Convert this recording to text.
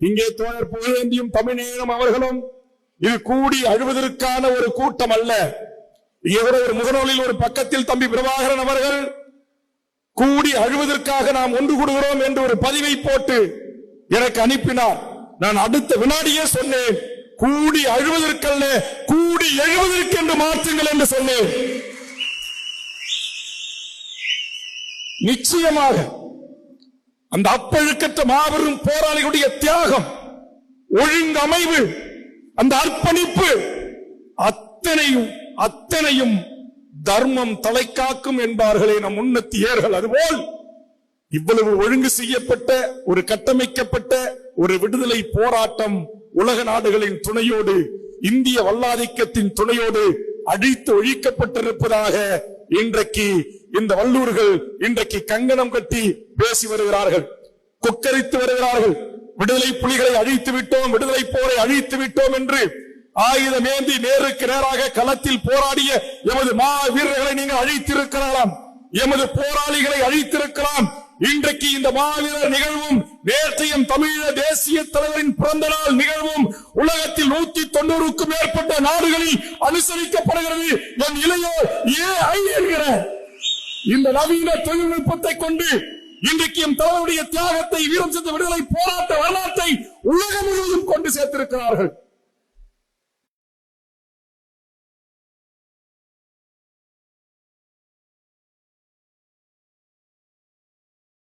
இங்கே தோழர் புகழேந்தியும் தமிழ்நேரம் அவர்களும் இது கூடி அழுவதற்கான ஒரு கூட்டம் அல்ல. இங்கே ஒரு முகநூலில் ஒரு பக்கத்தில் தம்பி பிரபாகரன் அவர்கள் கூடி அழுவதற்காக நாம் ஒன்று கூடுகிறோம் என்று ஒரு பதிவை போட்டு எனக்கு அனுப்பினார். நான் அடுத்த வினாடியே சொன்னேன் கூடி அழுவதற்கல்ல கூடி எழுவதற்கு என்று மாற்றுங்கள் என்று சொன்னேன். நிச்சயமாக அந்த அப்பழுக்கற்ற மாபெரும் போராளிகளுடைய தியாகம் ஒழுங்கமைவு அந்த அர்ப்பணிப்பு அத்தனையும் அத்தனையும் தர்மம் தலைக்காக்கும் என்பார்களே நம் உன்னத்தியர்கள். அதுபோல் இவ்வளவு ஒழுங்கு செய்யப்பட்ட ஒரு கட்டமைக்கப்பட்ட ஒரு விடுதலை போராட்டம் உலக நாடுகளின் துணையோடு இந்திய வல்லாதிக்கத்தின் துணையோடு அழித்து ஒழிக்கப்பட்டிருப்பதாக இன்றைக்கு இந்த வல்லூர்கள் இன்றைக்கு கங்கணம் கட்டி பேசி வருகிறார்கள் கொக்கரித்து வருகிறார்கள். விடுதலை புலிகளை அழித்து விட்டோம் விடுதலை போரை அழித்து விட்டோம் என்று ஆயுதம் ஏந்தி நேருக்கு நேராக களத்தில் போராடிய எமது மா வீரர்களை நீங்கள் அழித்திருக்கலாம் எமது போராளிகளை அழித்திருக்கலாம். இன்றைக்கு இந்த மாவீரர் நிகழ்வும் நேற்றையும் தமிழ தேசிய தலைவரின் பிறந்த நாள் நிகழ்வும் உலகத்தில் நூத்தி தொண்ணூறுக்கும் மேற்பட்ட நாடுகளில் அனுசரிக்கப்படுகிறது என் இளையோர் ஏஐ என்கிற இந்த நவீன தொழில்நுட்பத்தை கொண்டு இன்றைக்கு என் தலைவருடைய தியாகத்தை வீரம் சென்ற விடுதலை போராட்ட வரலாற்றை உலகம் முழுவதும் கொண்டு சேர்த்திருக்கிறார்கள்.